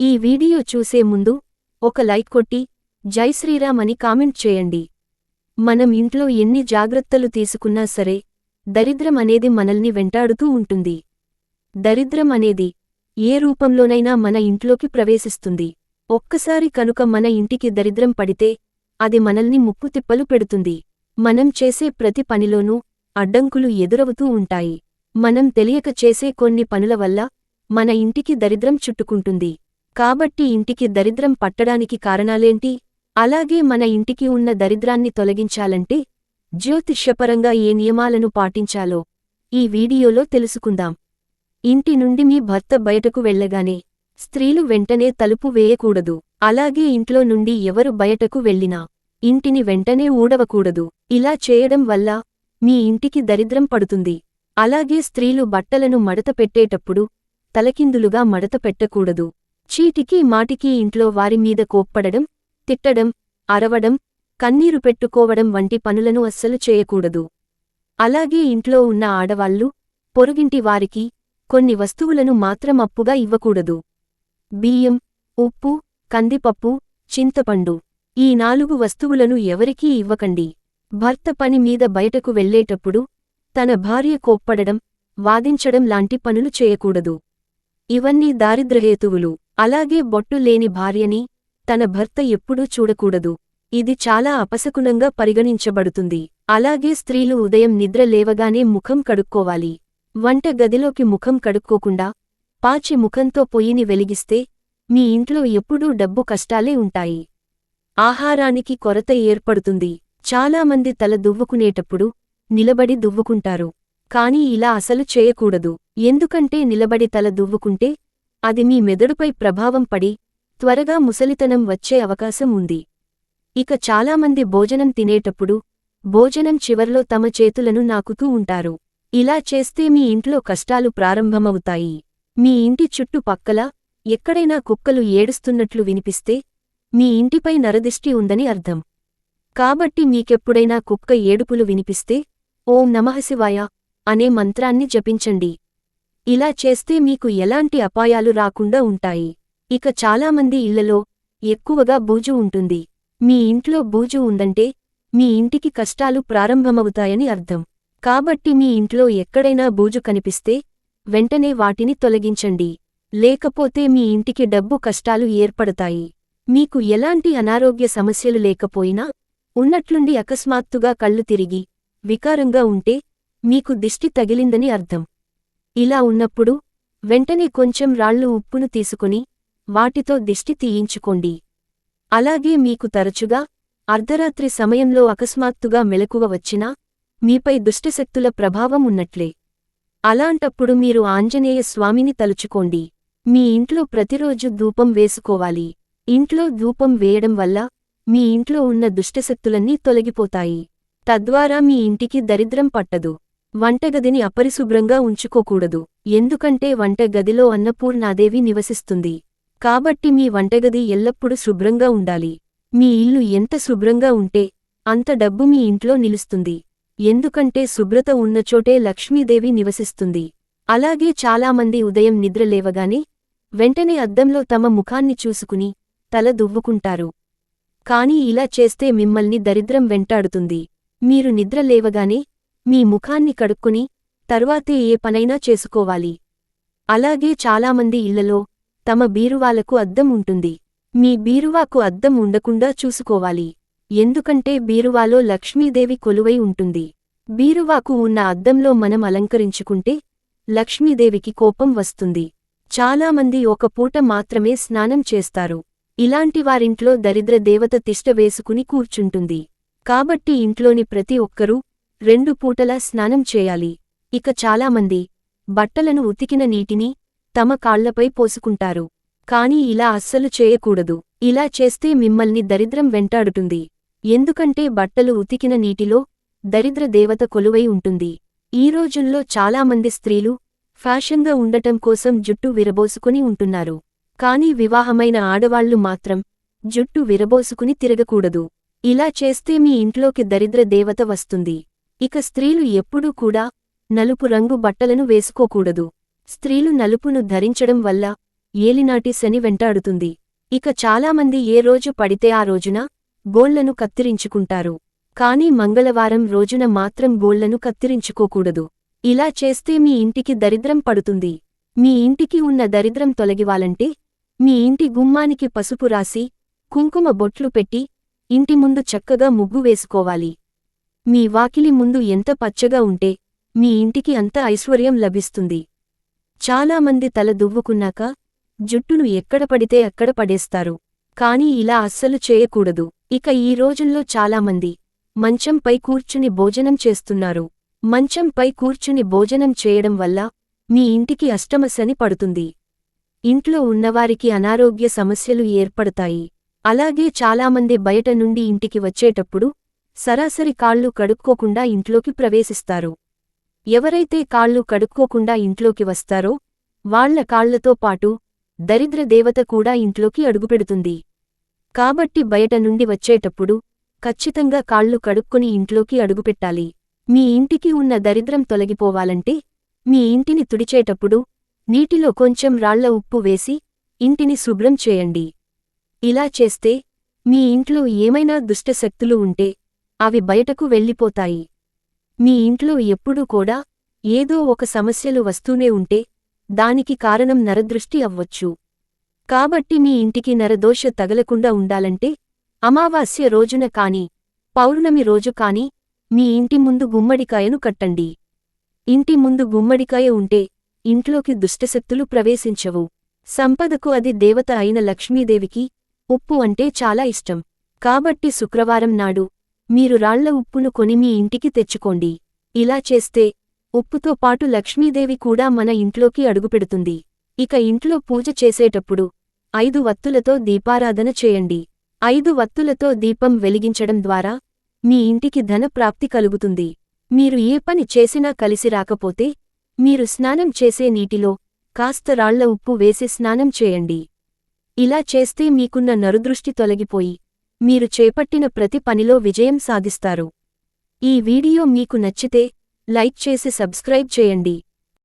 ఈ వీడియో చూసే ముందు ఒక లైక్ కొట్టి జై శ్రీరామ్ అని కామెంట్ చేయండి. మనం ఇంట్లో ఎన్ని జాగ్రత్తలు తీసుకున్నా సరే దరిద్రం అనేది మనల్ని వెంటాడుతూ ఉంటుంది. దరిద్రం అనేది ఏ రూపంలోనైనా మన ఇంట్లోకి ప్రవేశిస్తుంది. ఒక్కసారి కనుక మన ఇంటికి దరిద్రం పడితే అది మనల్ని ముప్పుతిప్పలు పెడుతుంది. మనం చేసే ప్రతి పనిలోనూ అడ్డంకులు ఎదురవుతూ ఉంటాయి. మనం తెలియక చేసే కొన్ని పనుల వల్ల మన ఇంటికి దరిద్రం చుట్టుకుంటుంది. కాబట్టి ఇంటికి దరిద్రం పట్టడానికి కారణాలేంటి? అలాగే మన ఇంటికి ఉన్న దరిద్రాన్ని తొలగించాలంటే జ్యోతిష్యపరంగా ఏ నియమాలను పాటించాలో ఈ వీడియోలో తెలుసుకుందాం. ఇంటి నుండి మీ భర్త బయటకు వెళ్ళగానే స్త్రీలు వెంటనే తలుపు వేయకూడదు. అలాగే ఇంట్లో నుండి ఎవరు బయటకు వెళ్ళినా ఇంటిని వెంటనే ఊడవకూడదు. ఇలా చేయడం వల్ల మీ ఇంటికి దరిద్రం పడుతుంది. అలాగే స్త్రీలు బట్టలను మడత పెట్టేటప్పుడు తలకిందులుగా మడత పెట్టకూడదు. చీటికి మాటికి ఇంట్లో వారి మీద కోప్పడడం తిట్టడం అరవడం కన్నీరు పెట్టుకోవడం వంటి పనులను అస్సలు చేయకూడదు. అలాగే ఇంట్లో ఉన్న ఆడవాళ్ళు పొరుగింటి వారికి కొన్ని వస్తువులను మాత్రం అప్పుగా ఇవ్వకూడదు. బియ్యం ఉప్పు కందిపప్పు చింతపండు ఈ నాలుగు వస్తువులను ఎవరికీ ఇవ్వకండి. భర్త పని మీద బయటకు వెళ్ళేటప్పుడు తన భార్య కోప్పడడం వాదించడం లాంటి పనులు చేయకూడదు. ఇవన్నీ దారిద్రహేతువులు అలాగే బొట్టు లేని భార్యని తన భర్త ఎప్పుడూ చూడకూడదు. ఇది చాలా అపశకునంగా పరిగణించబడుతుంది. అలాగే స్త్రీలు ఉదయం నిద్ర లేవగానే ముఖం కడుక్కోవాలి. వంట గదిలోకి ముఖం కడుక్కోకుండా పాచి ముఖంతో పొయ్యిని వెలిగిస్తే మీ ఇంట్లో ఎప్పుడూ డబ్బు కష్టాలే ఉంటాయి. ఆహారానికి కొరత ఏర్పడుతుంది. చాలామంది తల దువ్వుకునేటప్పుడు నిలబడి దువ్వుకుంటారు. కాని ఇలా అసలు చేయకూడదు. ఎందుకంటే నిలబడి తల దువ్వుకుంటే అది మీ మెదడుపై ప్రభావం పడి త్వరగా ముసలితనం వచ్చే అవకాశం ఉంది. ఇక చాలామంది భోజనం తినేటప్పుడు భోజనం చివర్లో తమ చేతులను నాకుతూ ఉంటారు. ఇలా చేస్తే మీ ఇంట్లో కష్టాలు ప్రారంభమవుతాయి. మీ ఇంటి చుట్టుపక్కల ఎక్కడైనా కుక్కలు ఏడుస్తున్నట్లు వినిపిస్తే మీ ఇంటిపై నరదిష్టి ఉందని అర్థం. కాబట్టి మీకెప్పుడైనా కుక్క ఏడుపులు వినిపిస్తే ఓం నమఃశివాయ అనే మంత్రాన్ని జపించండి. ఇలా చేస్తే మీకు ఎలాంటి అపాయాలు రాకుండా ఉంటాయి. ఇక చాలామంది ఇళ్ళలో ఎక్కువగా బూజు ఉంటుంది. మీ ఇంట్లో బూజు ఉందంటే మీ ఇంటికి కష్టాలు ప్రారంభమవుతాయని అర్థం. కాబట్టి మీ ఇంట్లో ఎక్కడైనా బూజు కనిపిస్తే వెంటనే వాటిని తొలగించండి. లేకపోతే మీ ఇంటికి డబ్బు కష్టాలు ఏర్పడతాయి. మీకు ఎలాంటి అనారోగ్య సమస్యలు లేకపోయినా ఉన్నట్లుండి అకస్మాత్తుగా కళ్ళు తిరిగి వికారంగా ఉంటే మీకు దిష్టి తగిలిందని అర్థం. ఇలా ఉన్నప్పుడు వెంటనే కొంచెం రాళ్ళు ఉప్పును తీసుకుని వాటితో దిష్టి తీయించుకోండి. అలాగే మీకు తరచుగా అర్ధరాత్రి సమయంలో అకస్మాత్తుగా మెలకువ వచ్చినా మీపై దుష్టశక్తుల ప్రభావం ఉన్నట్లే. అలాంటప్పుడు మీరు ఆంజనేయ స్వామిని తలుచుకోండి. మీ ఇంట్లో ప్రతిరోజు ధూపం వేసుకోవాలి. ఇంట్లో ధూపం వేయడం వల్ల మీ ఇంట్లో ఉన్న దుష్టశక్తులన్నీ తొలగిపోతాయి. తద్వారా మీ ఇంటికి దరిద్రం పట్టదు. వంటగదిని అపరిశుభ్రంగా ఉంచుకోకూడదు. ఎందుకంటే వంటగదిలో అన్నపూర్ణాదేవి నివసిస్తుంది. కాబట్టి మీ వంటగది ఎల్లప్పుడూ శుభ్రంగా ఉండాలి. మీ ఇల్లు ఎంత శుభ్రంగా ఉంటే అంత డబ్బు మీ ఇంట్లో నిలుస్తుంది. ఎందుకంటే శుభ్రత ఉన్నచోటే లక్ష్మీదేవి నివసిస్తుంది. అలాగే చాలామంది ఉదయం నిద్ర లేవగానే వెంటనే అద్దంలో తమ ముఖాన్ని చూసుకుని తల దువ్వుకుంటారు. కాని ఇలా చేస్తే మిమ్మల్ని దరిద్రం వెంటాడుతుంది. మీరు నిద్ర లేవగానే మీ ముఖాన్ని కడుక్కుని తర్వాతే ఏ పనైనా చేసుకోవాలి. అలాగే చాలామంది ఇళ్ళలో తమ బీరువాలకు అద్దం ఉంటుంది. మీ బీరువాకు అద్దం ఉండకుండా చూసుకోవాలి. ఎందుకంటే బీరువాలో లక్ష్మీదేవి కొలువై ఉంటుంది. బీరువాకు ఉన్న అద్దంలో మనం అలంకరించుకుంటే లక్ష్మీదేవికి కోపం వస్తుంది. చాలామంది ఒక పూట మాత్రమే స్నానం చేస్తారు. ఇలాంటి వారింట్లో దరిద్ర దేవత తిష్ట వేసుకుని కూర్చుంటుంది. కాబట్టి ఇంట్లోని ప్రతి ఒక్కరూ రెండు పూటలా స్నానం చేయాలి. ఇక చాలామంది బట్టలను ఉతికిన నీటిని తమ కాళ్ళపై పోసుకుంటారు. కాని ఇలా అస్సలు చేయకూడదు. ఇలా చేస్తే మిమ్మల్ని దరిద్రం వెంటాడుతుంది. ఎందుకంటే బట్టలు ఉతికిన నీటిలో దరిద్ర దేవత కొలువై ఉంటుంది. ఈ రోజుల్లో చాలామంది స్త్రీలు ఫ్యాషన్గా ఉండటం కోసం జుట్టు విరబోసుకుని ఉంటున్నారు. కాని వివాహమైన ఆడవాళ్ళు మాత్రం జుట్టు విరబోసుకుని తిరగకూడదు. ఇలా చేస్తే మీ ఇంట్లోకి దరిద్ర దేవత వస్తుంది. ఇక స్త్రీలు ఎప్పుడూ కూడా నలుపు రంగు బట్టలను వేసుకోకూడదు. స్త్రీలు నలుపును ధరించడం వల్ల ఏలినాటి శని వెంటాడుతుంది. ఇక చాలామంది ఏ రోజు పడితే ఆ రోజున గోళ్ళను కత్తిరించుకుంటారు. కానీ మంగళవారం రోజున మాత్రం గోళ్ళను కత్తిరించుకోకూడదు. ఇలా చేస్తే మీ ఇంటికి దరిద్రం పడుతుంది. మీ ఇంటికి ఉన్న దరిద్రం తొలగివాలంటే మీ ఇంటి గుమ్మానికి పసుపు రాసి కుంకుమ బొట్లు పెట్టి ఇంటి ముందు చక్కగా ముగ్గు వేసుకోవాలి. మీ వాకిలి ముందు ఎంత పచ్చగా ఉంటే మీ ఇంటికి అంత ఐశ్వర్యం లభిస్తుంది. చాలామంది తల దువ్వుకున్నాక జుట్టును ఎక్కడ పడితే అక్కడ పడేస్తారు. కాని ఇలా అస్సలు చేయకూడదు. ఇక ఈ రోజుల్లో చాలామంది మంచంపై కూర్చుని భోజనం చేస్తున్నారు. మంచంపై కూర్చుని భోజనం చేయడం వల్ల మీ ఇంటికి అష్టమశని పడుతుంది. ఇంట్లో ఉన్నవారికి అనారోగ్య సమస్యలు ఏర్పడతాయి. అలాగే చాలామంది బయట నుండి ఇంటికి వచ్చేటప్పుడు సరాసరి కాళ్ళు కడుక్కోకుండా ఇంట్లోకి ప్రవేశిస్తారు. ఎవరైతే కాళ్ళు కడుక్కోకుండా ఇంట్లోకి వస్తారో వాళ్ళ కాళ్ళతో పాటు దరిద్ర దేవత కూడా ఇంట్లోకి అడుగుపెడుతుంది. కాబట్టి బయట నుండి వచ్చేటప్పుడు ఖచ్చితంగా కాళ్ళు కడుక్కొని ఇంట్లోకి అడుగుపెట్టాలి. మీ ఇంటికి ఉన్న దరిద్రం తొలగిపోవాలంటే మీ ఇంటిని తుడిచేటప్పుడు నీటిలో కొంచెం రాళ్ళ ఉప్పు వేసి ఇంటిని శుభ్రం చేయండి. ఇలా చేస్తే మీ ఇంట్లో ఏమైనా దుష్టశక్తులు ఉంటే అవి బయటకు వెళ్ళిపోతాయి. మీ ఇంట్లో ఎప్పుడూ కూడా ఏదో ఒక సమస్యలు వస్తూనే ఉంటే దానికి కారణం నరదృష్టి అవ్వచ్చు. కాబట్టి మీ ఇంటికి నరదోష తగలకుండా ఉండాలంటే అమావాస్య రోజున కాని పౌర్ణమి రోజు కాని మీ ఇంటి ముందు గుమ్మడికాయను కట్టండి. ఇంటి ముందు గుమ్మడికాయ ఉంటే ఇంట్లోకి దుష్టశక్తులు ప్రవేశించవు. సంపదకు అది దేవత అయిన లక్ష్మీదేవికి ఉప్పు అంటే చాలా ఇష్టం. కాబట్టి శుక్రవారం నాడు మీరు రాళ్ళ ఉప్పును కొని మీ ఇంటికి తెచ్చుకోండి. ఇలా చేస్తే ఉప్పుతో పాటు లక్ష్మీదేవి కూడా మన ఇంట్లోకి అడుగుపెడుతుంది. ఇక ఇంట్లో పూజ చేసేటప్పుడు ఐదు వత్తులతో దీపారాధన చేయండి. ఐదు వత్తులతో దీపం వెలిగించడం ద్వారా మీ ఇంటికి ధన ప్రాప్తి కలుగుతుంది. మీరు ఏ పని చేసినా కలిసి రాకపోతే మీరు స్నానం చేసే నీటిలో కాస్త రాళ్ళ ఉప్పు వేసి స్నానం చేయండి. ఇలా చేస్తే మీకున్న నరుదృష్టి తొలగిపోయి మీరు చేపట్టిన ప్రతి పనిలో విజయం సాధిస్తారు. ఈ వీడియో మీకు నచ్చితే లైక్ చేసి సబ్స్క్రైబ్ చేయండి.